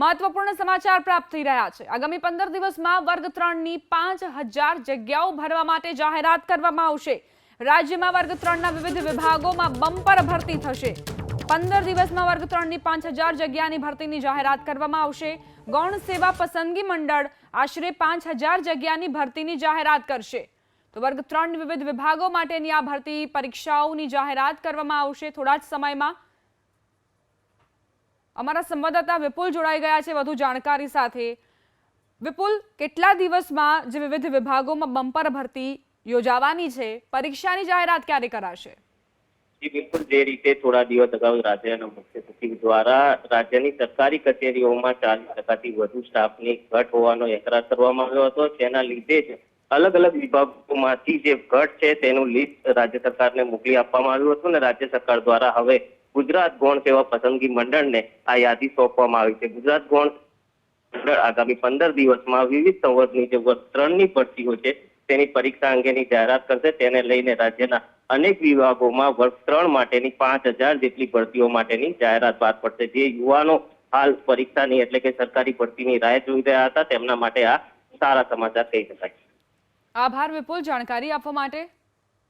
મહત્વપૂર્ણ સમાચાર પ્રાપ્ત થઈ રહ્યા છે. આગામી પંદર દિવસમાં વર્ગ ત્રણની પાંચ હજાર જગ્યાઓ ભરવા માટે જાહેરાત કરવામાં આવશે. રાજ્યમાં વર્ગ ત્રણના વિવિધ વિભાગોમાં બમ્પર ભરતી થશે. પંદર દિવસમાં વર્ગ ત્રણની પાંચ હજાર જગ્યાની ભરતીની જાહેરાત કરવામાં આવશે. ગૌણ સેવા પસંદગી મંડળ આશરે પાંચ હજાર જગ્યાની ભરતીની જાહેરાત કરશે. તો વર્ગ ત્રણ વિવિધ વિભાગો માટેની આ ભરતી પરીક્ષાઓની જાહેરાત કરવામાં આવશે. થોડા જ સમયમાં અમારા સંવાદદાતા વિપુલ જોડાઈ ગયા છે વધુ જાણકારી સાથે. વિપુલ, કેટલા દિવસમાં જે વિવિધ વિભાગોમાં બમ્પર ભરતી યોજાવાની છે? પરીક્ષાની જાહેરાત ક્યારે કરાશે? બિલકુલ. જે રીતે થોડા દિવસ અગાઉ રાજ્યના મુખ્ય સચિવ દ્વારા રાજ્યની સરકારી કચેરીઓમાં ચાલીસ ટકાથી વધુ સ્ટાફની ઘટ હોવાનો એકરાર કરવામાં આવ્યો હતો. તેના લીધે જ અલગ અલગ વિભાગોમાંથી જે ઘટ છે તેનું લિસ્ટ રાજ્ય સરકારને મોકલી આપવામાં આવ્યું હતું અને રાજ્ય સરકાર દ્વારા હવે ગુજરાત ગૌણ સેવા પસંદગી મંડળને આ યાદી સોંપવામાં આવી છે. ગુજરાત ગૌણ મંડળ આગામી પંદર દિવસમાં વિવિધ સંવર્ગની જે વર્ગ ત્રણની ભરતીઓ છે, તેની પરીક્ષા અંગેની જાહેરાત કરશે. તેને લઈને રાજ્યના અનેક વિભાગોમાં વર્ગ ત્રણ માટેની પાંચ હજાર જેટલી ભરતીઓ માટેની જાહેરાત બહાર પડશે. જે યુવાનો હાલ પરીક્ષાની એટલે કે સરકારી ભરતીની રાહ જોઈ રહ્યા હતા. તેમના માટે આ સારા સમાચાર કહી શકાય. આભાર વિપુલ. જાણકારી આપવા માટે